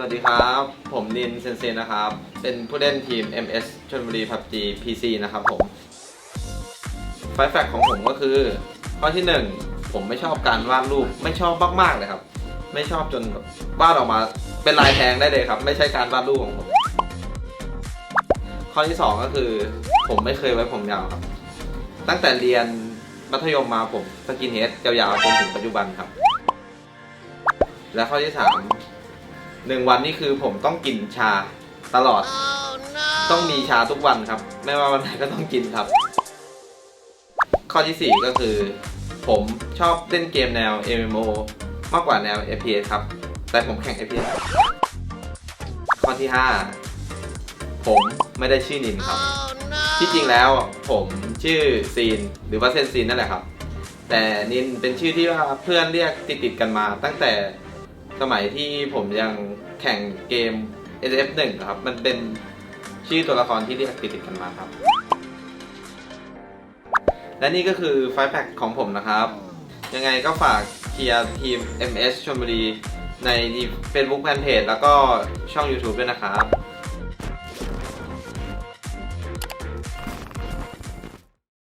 สวัสดีครับ ผมนินเซนเซนนะครับ เป็นผู้เล่นทีม MS ชลบุรี PUBG PC นะครับผม ไฟแฟกของผมก็คือ ข้อที่ 1 ผมไม่ชอบการวาดรูป ไม่ชอบมากๆเลยครับ ไม่ชอบจนแบบวาดออกมาเป็นลายแทงได้เลยครับ ไม่ใช่การวาดรูปของผม ข้อที่ 2 ก็คือ ผมไม่เคยไว้ผมยาวครับ ตั้งแต่เรียนมัธยมมาผมสกินเฮดยาวๆจนถึงปัจจุบันครับ และข้อที่ 3 หนึ่งวันนี่คือผมต้องกินชาตลอด ต้องมีชาทุกวันครับ ไม่ว่าวันไหนก็ต้องกินครับ ข้อที่ 4 ก็คือ ผมชอบเล่นเกมแนว MMO มากกว่าแนว FPS ครับ แต่ผมแข่ง FPS ข้อที่ 5 ผมไม่ได้ชื่อนินครับ ที่จริงแล้วผมชื่อซีนหรือว่าเซนซีนนั่นแหละครับ แต่นินเป็นชื่อที่ว่าเพื่อนเรียกติดติดๆกันมาตั้งแต่ สมัยที่ผมยังแข่งเกม SF1 นะครับ มันเป็นชื่อตัวละครที่เรียกติดติดกันมาครับ และนี่ก็คือไฟล์แพ็กของผมนะครับ ยังไงก็ฝากเชียร์ทีม MS ชลบุรีใน Facebook Fanpage แล้วก็ช่อง YouTube ด้วยนะครับ